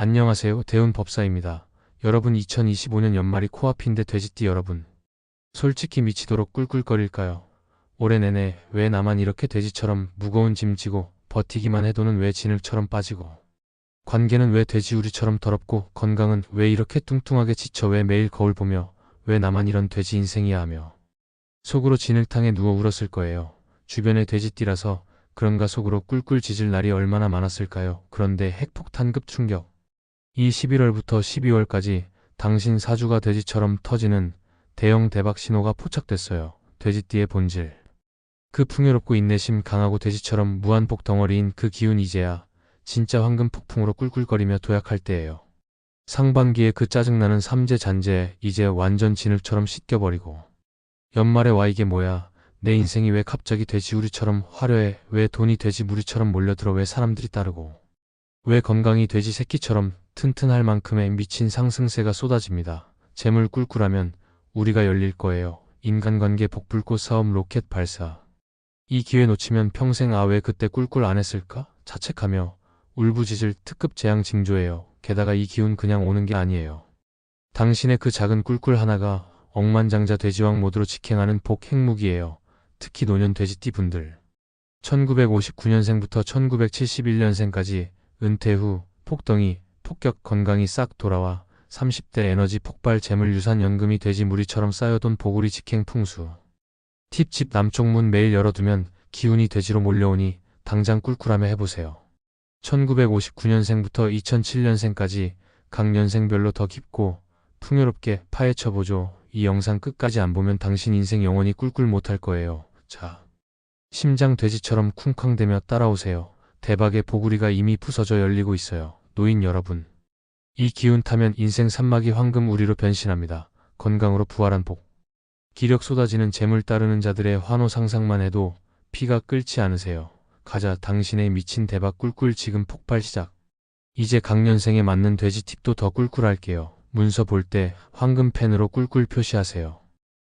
안녕하세요. 대운 법사입니다. 여러분 2025년 연말이 코앞인데 돼지띠 여러분. 솔직히 미치도록 꿀꿀거릴까요? 올해 내내 왜 나만 이렇게 돼지처럼 무거운 짐 지고 버티기만 해도는 왜 진흙처럼 빠지고 관계는 왜 돼지우리처럼 더럽고 건강은 왜 이렇게 뚱뚱하게 지쳐 왜 매일 거울 보며 왜 나만 이런 돼지 인생이야 하며 속으로 진흙탕에 누워 울었을 거예요. 주변에 돼지띠라서 그런가 속으로 꿀꿀 짖을 날이 얼마나 많았을까요? 그런데 핵폭탄급 충격. 이 11월부터 12월까지 당신 사주가 돼지처럼 터지는 대형 대박 신호가 포착됐어요. 돼지띠의 본질. 그 풍요롭고 인내심 강하고 돼지처럼 무한폭 덩어리인 그 기운 이제야 진짜 황금 폭풍으로 꿀꿀거리며 도약할 때예요. 상반기에 그 짜증나는 삼재 잔재 이제 완전 진흙처럼 씻겨버리고 연말에 와 이게 뭐야 내 인생이 왜 갑자기 돼지우리처럼 화려해 왜 돈이 돼지무리처럼 몰려들어 왜 사람들이 따르고 왜 건강이 돼지 새끼처럼 튼튼할 만큼의 미친 상승세가 쏟아집니다. 재물 꿀꿀하면 우리가 열릴 거예요. 인간관계 복불꽃 사업 로켓 발사. 이 기회 놓치면 평생 아 왜 그때 꿀꿀 안 했을까? 자책하며 울부짖을 특급 재앙 징조예요. 게다가 이 기운 그냥 오는 게 아니에요. 당신의 그 작은 꿀꿀 하나가 억만장자 돼지왕 모드로 직행하는 복 핵무기예요. 특히 노년 돼지띠 분들. 1959년생부터 1971년생까지 은퇴 후 폭덩이, 폭격 건강이 싹 돌아와 30대 에너지 폭발 재물 유산 연금이 돼지 무리처럼 쌓여돈 보구리 직행 풍수. 팁집 남쪽 문 매일 열어두면 기운이 돼지로 몰려오니 당장 꿀꿀하며 해보세요. 1959년생부터 2007년생까지 각 년생별로 더 깊고 풍요롭게 파헤쳐보죠. 이 영상 끝까지 안 보면 당신 인생 영원히 꿀꿀 못할 거예요. 자. 심장 돼지처럼 쿵쾅대며 따라오세요. 대박의 보구리가 이미 부서져 열리고 있어요. 노인 여러분. 이 기운 타면 인생 산막이 황금 우리로 변신합니다. 건강으로 부활한 복. 기력 쏟아지는 재물 따르는 자들의 환호 상상만 해도 피가 끓지 않으세요. 가자 당신의 미친 대박 꿀꿀 지금 폭발 시작. 이제 강년생에 맞는 돼지 팁도 더 꿀꿀할게요. 문서 볼 때 황금 펜으로 꿀꿀 표시하세요.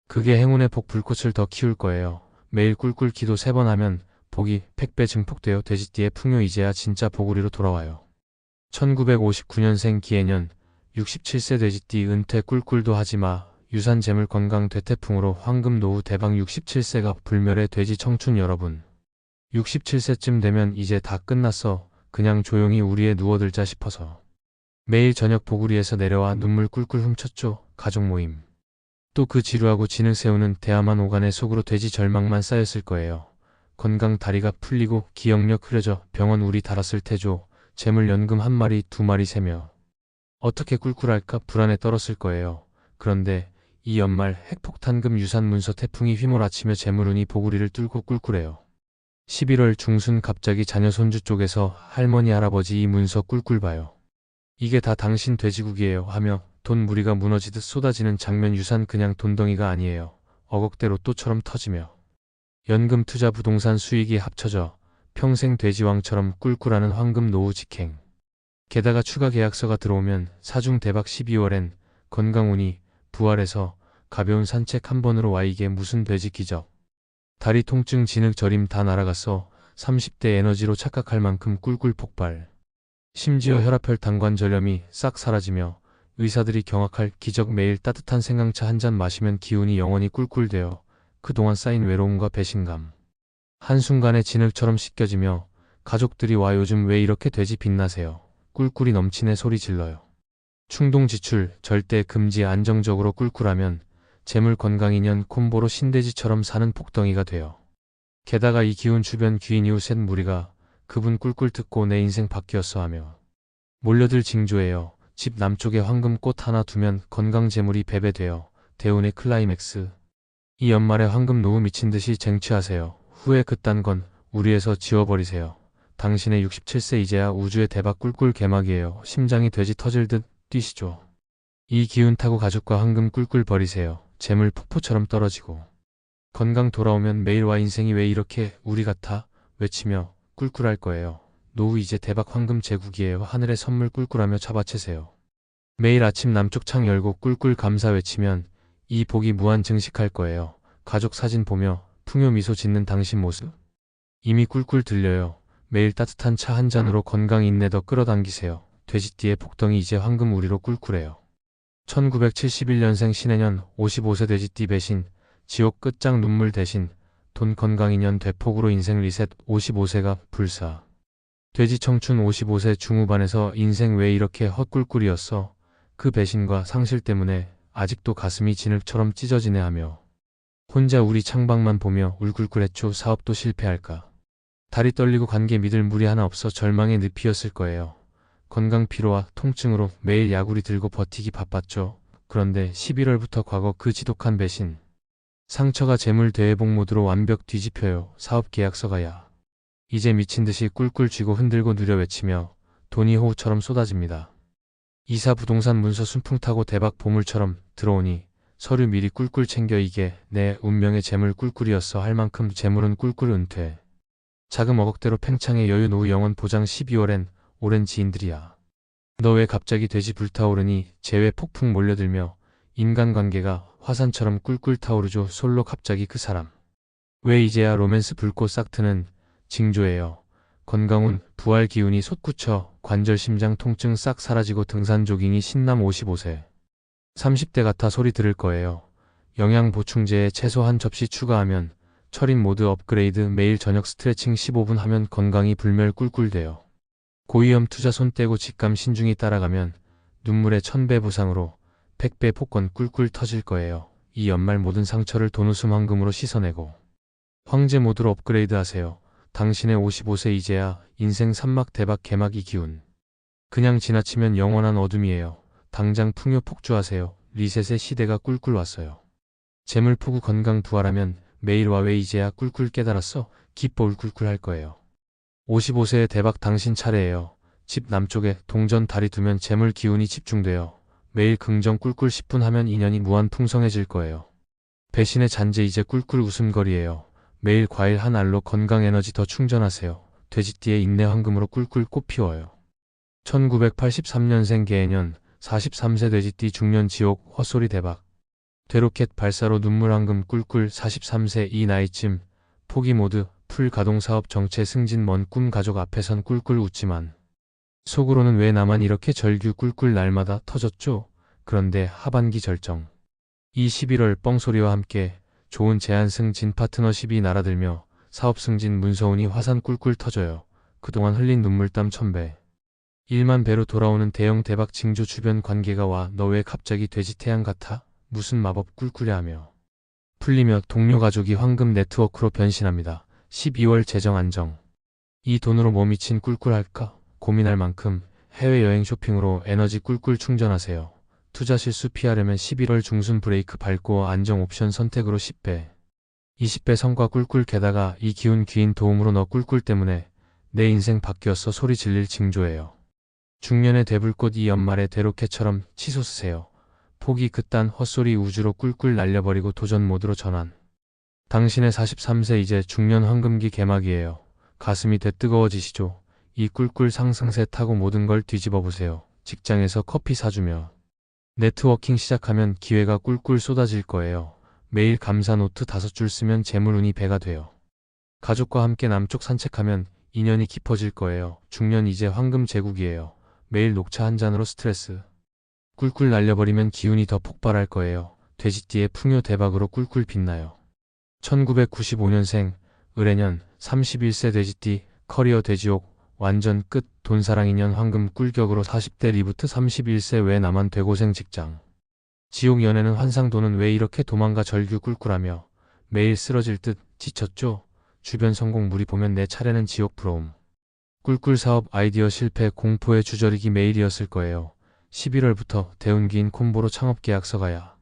그게 행운의 복 불꽃을 더 키울 거예요. 매일 꿀꿀 기도 세 번 하면 복이 팩배 증폭되어 돼지띠의 풍요 이제야 진짜 보구리로 돌아와요. 1959년생 기해년 67세 돼지띠 은퇴 꿀꿀도 하지마 유산 재물 건강 대태풍으로 황금 노후 대박 67세가 불멸의 돼지 청춘 여러분. 67세쯤 되면 이제 다 끝났어. 그냥 조용히 우리에 누워들자 싶어서. 매일 저녁 보구리에서 내려와 눈물 꿀꿀 훔쳤죠 가족 모임. 또 그 지루하고 진을 세우는 대야만 오간의 속으로 돼지 절망만 쌓였을 거예요. 건강 다리가 풀리고 기억력 흐려져 병원 우리 달았을 테죠 재물 연금 한 마리 두 마리 세며 어떻게 꿀꿀할까 불안에 떨었을 거예요. 그런데 이 연말 핵폭탄금 유산 문서 태풍이 휘몰아치며 재물운이 보구리를 뚫고 꿀꿀해요. 11월 중순 갑자기 자녀 손주 쪽에서 할머니 할아버지 이 문서 꿀꿀 봐요. 이게 다 당신 돼지국이에요 하며 돈 무리가 무너지듯 쏟아지는 장면 유산 그냥 돈덩이가 아니에요. 어걱대 로또처럼 터지며 연금 투자 부동산 수익이 합쳐져 평생 돼지왕처럼 꿀꿀하는 황금 노후 직행. 게다가 추가 계약서가 들어오면 사중 대박 12월엔 건강운이 부활해서 가벼운 산책 한 번으로 와 이게 무슨 돼지 기적. 다리 통증 진흙 저림 다 날아갔어 30대 에너지로 착각할 만큼 꿀꿀 폭발. 심지어 혈압혈 당관 전염이 싹 사라지며 의사들이 경악할 기적 매일 따뜻한 생강차 한 잔 마시면 기운이 영원히 꿀꿀되어 그동안 쌓인 외로움과 배신감. 한순간에 진흙처럼 씻겨지며 가족들이 와 요즘 왜 이렇게 돼지 빛나세요. 꿀꿀이 넘치네 소리 질러요. 충동 지출 절대 금지 안정적으로 꿀꿀하면 재물 건강 인연 콤보로 신돼지처럼 사는 폭덩이가 돼요. 게다가 이 기운 주변 귀인 이웃 셋 무리가 그분 꿀꿀 듣고 내 인생 바뀌었어 하며 몰려들 징조예요. 집 남쪽에 황금꽃 하나 두면 건강 재물이 배배되어 대운의 클라이맥스. 이 연말에 황금 노후 미친 듯이 쟁취하세요. 후회 그딴 건 우리에서 지워버리세요. 당신의 67세 이제야 우주의 대박 꿀꿀 개막이에요. 심장이 돼지 터질 듯 뛰시죠. 이 기운 타고 가족과 황금 꿀꿀 버리세요. 재물 폭포처럼 떨어지고. 건강 돌아오면 매일 와 인생이 왜 이렇게 우리 같아? 외치며 꿀꿀할 거예요. 노후 이제 대박 황금 제국이에요. 하늘의 선물 꿀꿀하며 잡아채세요. 매일 아침 남쪽 창 열고 꿀꿀 감사 외치면 이 복이 무한 증식할 거예요. 가족 사진 보며 풍요 미소 짓는 당신 모습. 이미 꿀꿀 들려요. 매일 따뜻한 차 한 잔으로 건강 인내 더 끌어당기세요. 돼지띠의 폭덩이 이제 황금 우리로 꿀꿀해요. 1971년생 신해년 55세 돼지띠 배신, 지옥 끝장 눈물 대신, 돈 건강 인연 대폭으로 인생 리셋 55세가 불사. 돼지 청춘 55세 중후반에서 인생 왜 이렇게 헛꿀꿀이었어? 그 배신과 상실 때문에 아직도 가슴이 진흙처럼 찢어지네 하며 혼자 우리 창밖만 보며 울꿀꿀했죠 사업도 실패할까. 다리 떨리고 관계 믿을 물이 하나 없어 절망의 늪이었을 거예요. 건강 피로와 통증으로 매일 야구리 들고 버티기 바빴죠. 그런데 11월부터 과거 그 지독한 배신. 상처가 재물 대회복 모드로 완벽 뒤집혀요. 사업 계약서가 야. 이제 미친 듯이 꿀꿀 쥐고 흔들고 누려 외치며 돈이 호우처럼 쏟아집니다. 이사 부동산 문서 순풍 타고 대박 보물처럼 들어오니 서류 미리 꿀꿀 챙겨 이게 내 운명의 재물 꿀꿀이었어 할 만큼 재물은 꿀꿀 은퇴. 자금 어걱대로 팽창의 여유 노후 영원 보장 12월엔 오랜 지인들이야. 너 왜 갑자기 돼지 불타오르니 재회 폭풍 몰려들며 인간관계가 화산처럼 꿀꿀 타오르죠 솔로 갑자기 그 사람. 왜 이제야 로맨스 불꽃 싹 트는 징조예요. 건강운 부활 기운이 솟구쳐 관절 심장 통증 싹 사라지고 등산 조깅이 신남 55세. 30대 같아 소리 들을 거예요. 영양 보충제에 채소 한 접시 추가하면 철인 모드 업그레이드 매일 저녁 스트레칭 15분 하면 건강이 불멸 꿀꿀돼요. 고위험 투자 손 떼고 직감 신중히 따라가면 눈물의 천배 보상으로 백배 폭권 꿀꿀 터질 거예요. 이 연말 모든 상처를 돈웃음 황금으로 씻어내고 황제 모드로 업그레이드 하세요. 당신의 55세 이제야 인생 산막 대박 개막이 기운. 그냥 지나치면 영원한 어둠이에요. 당장 풍요 폭주하세요. 리셋의 시대가 꿀꿀 왔어요. 재물 포구 건강 부활하면 매일 와왜 이제야 꿀꿀 깨달았어? 기뻐 울꿀꿀 할 거예요. 55세의 대박 당신 차례예요. 집 남쪽에 동전 다리 두면 재물 기운이 집중돼요. 매일 긍정 꿀꿀 10분 하면 인연이 무한 풍성해질 거예요. 배신의 잔재 이제 꿀꿀 웃음거리예요. 매일 과일 한 알로 건강 에너지 더 충전하세요. 돼지띠의 인내 황금으로 꿀꿀 꽃 피워요. 1983년생 개해년 43세 돼지띠 중년 지옥 헛소리 대박. 되로켓 발사로 눈물 황금 꿀꿀 43세 이 나이쯤 포기 모드 풀 가동 사업 정체 승진 먼 꿈 가족 앞에선 꿀꿀 웃지만 속으로는 왜 나만 이렇게 절규 꿀꿀 날마다 터졌죠? 그런데 하반기 절정. 이 11월 뻥소리와 함께 좋은 제안 승진 파트너십이 날아들며 사업 승진 문서운이 화산 꿀꿀 터져요. 그동안 흘린 눈물땀 천배. 1만 배로 돌아오는 대형 대박 징조 주변 관계가 와 너 왜 갑자기 돼지 태양 같아? 무슨 마법 꿀꿀해 하며. 풀리며 동료 가족이 황금 네트워크로 변신합니다. 12월 재정 안정. 이 돈으로 뭐 미친 꿀꿀할까? 고민할 만큼 해외여행 쇼핑으로 에너지 꿀꿀 충전하세요. 투자 실수 피하려면 11월 중순 브레이크 밟고 안정 옵션 선택으로 10배. 20배 성과 꿀꿀 게다가 이 기운 귀인 도움으로 너 꿀꿀 때문에 내 인생 바뀌었어 소리 질릴 징조예요. 중년의 대불꽃 이 연말에 대로켓처럼 치솟으세요. 포기 그딴 헛소리 우주로 꿀꿀 날려버리고 도전 모드로 전환. 당신의 43세 이제 중년 황금기 개막이에요. 가슴이 대뜨거워지시죠. 이 꿀꿀 상승세 타고 모든 걸 뒤집어 보세요. 직장에서 커피 사주며. 네트워킹 시작하면 기회가 꿀꿀 쏟아질 거예요. 매일 감사 노트 다섯 줄 쓰면 재물운이 배가 돼요. 가족과 함께 남쪽 산책하면 인연이 깊어질 거예요. 중년 이제 황금 제국이에요. 매일 녹차 한 잔으로 스트레스. 꿀꿀 날려버리면 기운이 더 폭발할 거예요. 돼지띠의 풍요 대박으로 꿀꿀 빛나요. 1995년생, 을해년, 31세 돼지띠, 커리어 돼지옥, 완전 끝, 돈사랑 인연 황금 꿀격으로 40대 리부트 31세 왜 나만 되고생 직장. 지옥 연애는 환상도는 왜 이렇게 도망가 절규 꿀꿀하며 매일 쓰러질 듯 지쳤죠? 주변 성공 무리 보면 내 차례는 지옥 부러움. 꿀꿀 사업 아이디어 실패 공포의 주저리기 매일이었을 거예요. 11월부터 대운기인 콤보로 창업 계약서 가야.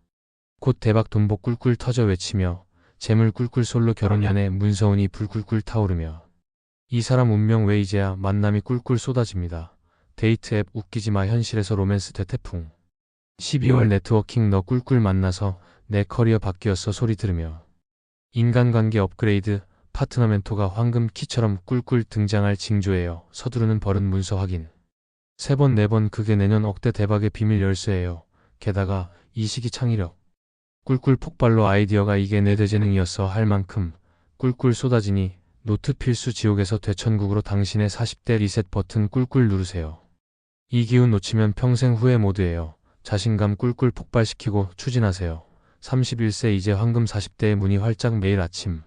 곧 대박 돈복 꿀꿀 터져 외치며 재물 꿀꿀 솔로 결혼 연애 문서운이 불꿀꿀 타오르며 이 사람 운명 왜 이제야 만남이 꿀꿀 쏟아집니다. 데이트 앱 웃기지 마 현실에서 로맨스 대태풍. 12월 네트워킹 너 꿀꿀 만나서 내 커리어 바뀌었어 소리 들으며 인간관계 업그레이드 파트너 멘토가 황금 키처럼 꿀꿀 등장할 징조예요. 서두르는 버릇 문서 확인. 세 번, 네 번 그게 내년 억대 대박의 비밀 열쇠예요. 게다가 이 시기 창의력. 꿀꿀 폭발로 아이디어가 이게 내 대재능이었어 할 만큼 꿀꿀 쏟아지니 노트 필수 지옥에서 대천국으로 당신의 40대 리셋 버튼 꿀꿀 누르세요. 이 기운 놓치면 평생 후회 모드예요. 자신감 꿀꿀 폭발시키고 추진하세요. 31세 이제 황금 40대의 문이 활짝 매일 아침.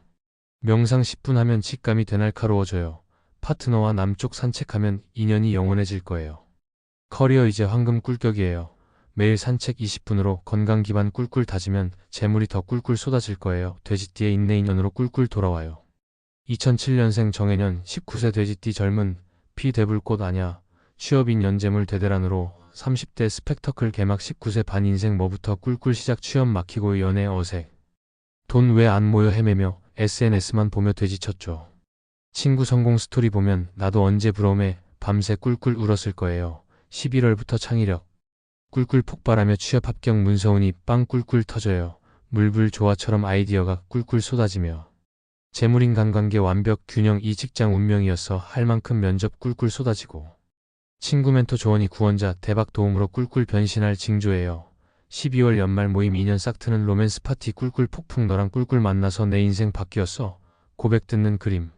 명상 10분 하면 직감이 되날카로워져요. 파트너와 남쪽 산책하면 인연이 영원해질 거예요. 커리어 이제 황금 꿀격이에요. 매일 산책 20분으로 건강 기반 꿀꿀 다지면 재물이 더 꿀꿀 쏟아질 거예요. 돼지띠의 인내 인연으로 꿀꿀 돌아와요. 2007년생 정해년 19세 돼지띠 젊은 피 대불꽃 아냐 취업인 연재물 대대란으로 30대 스펙터클 개막 19세 반 인생 뭐부터 꿀꿀 시작 취업 막히고 연애 어색 돈 왜 안 모여 헤매며 SNS만 보며 돼지쳤죠. 친구 성공 스토리 보면 나도 언제 부러움에 밤새 꿀꿀 울었을 거예요. 11월부터 창의력 꿀꿀 폭발하며 취업 합격 문서운이 빵 꿀꿀 터져요. 물불 조화처럼 아이디어가 꿀꿀 쏟아지며 재물인간 관계 완벽 균형 이 직장 운명이었어 할 만큼 면접 꿀꿀 쏟아지고 친구 멘토 조언이 구원자 대박 도움으로 꿀꿀 변신할 징조예요. 12월 연말 모임 2년 싹 트는 로맨스 파티 꿀꿀 폭풍 너랑 꿀꿀 만나서 내 인생 바뀌었어. 고백 듣는 그림.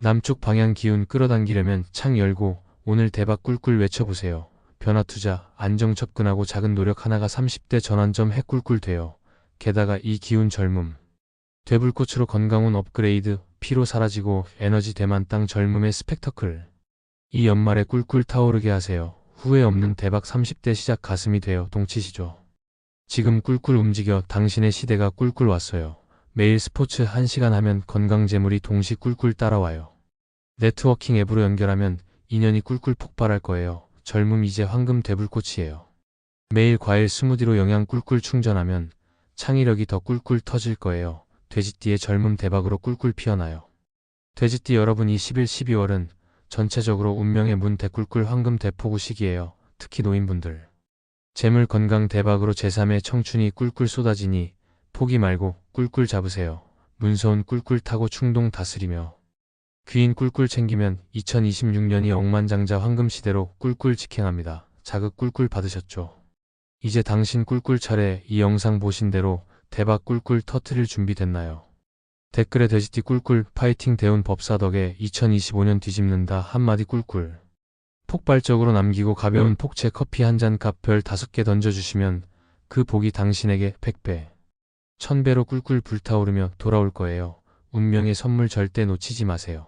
남쪽 방향 기운 끌어당기려면 창 열고 오늘 대박 꿀꿀 외쳐보세요. 변화 투자, 안정 접근하고 작은 노력 하나가 30대 전환점 핵꿀꿀 돼요. 게다가 이 기운 젊음. 되불꽃으로 건강운 업그레이드, 피로 사라지고 에너지 대만 땅 젊음의 스펙터클. 이 연말에 꿀꿀 타오르게 하세요. 후회 없는 대박 30대 시작 가슴이 되어 동치시죠. 지금 꿀꿀 움직여 당신의 시대가 꿀꿀 왔어요. 매일 스포츠 1시간 하면 건강 재물이 동시 꿀꿀 따라와요. 네트워킹 앱으로 연결하면 인연이 꿀꿀 폭발할 거예요. 젊음 이제 황금 대불꽃이에요. 매일 과일 스무디로 영양 꿀꿀 충전하면 창의력이 더 꿀꿀 터질 거예요. 돼지띠의 젊음 대박으로 꿀꿀 피어나요. 돼지띠 여러분 이 11, 12월은 전체적으로 운명의 문 대꿀꿀 황금 대포구 시기예요. 특히 노인분들. 재물 건강 대박으로 제3의 청춘이 꿀꿀 쏟아지니 포기 말고 꿀꿀 잡으세요. 문서운 꿀꿀 타고 충동 다스리며 귀인 꿀꿀 챙기면 2026년이 억만장자 황금 시대로 꿀꿀 직행합니다. 자극 꿀꿀 받으셨죠? 이제 당신 꿀꿀 차례 이 영상 보신 대로 대박 꿀꿀 터트릴 준비 됐나요? 댓글에 돼지띠 꿀꿀 파이팅 대운 법사 덕에 2025년 뒤집는다 한마디 꿀꿀 폭발적으로 남기고 가벼운 폭채 커피 한 잔 값 별 다섯 개 던져주시면 그 복이 당신에게 100배, 1000배로 꿀꿀 불타오르며 돌아올 거예요. 운명의 선물 절대 놓치지 마세요.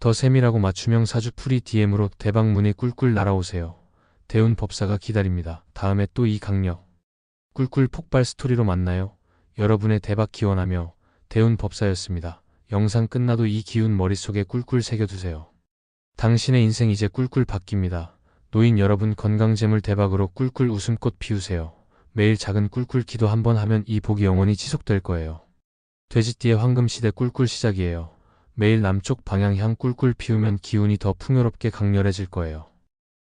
더 세밀하고 맞춤형 사주 풀이 DM으로 대박 문에 꿀꿀 날아오세요. 대운 법사가 기다립니다. 다음에 또 이 강력 꿀꿀 폭발 스토리로 만나요. 여러분의 대박 기원하며 대운 법사였습니다. 영상 끝나도 이 기운 머릿속에 꿀꿀 새겨두세요. 당신의 인생 이제 꿀꿀 바뀝니다. 노인 여러분 건강재물 대박으로 꿀꿀 웃음꽃 피우세요. 매일 작은 꿀꿀 기도 한번 하면 이 복이 영원히 지속될 거예요. 돼지띠의 황금시대 꿀꿀 시작이에요. 매일 남쪽 방향 향 꿀꿀 피우면 기운이 더 풍요롭게 강렬해질 거예요.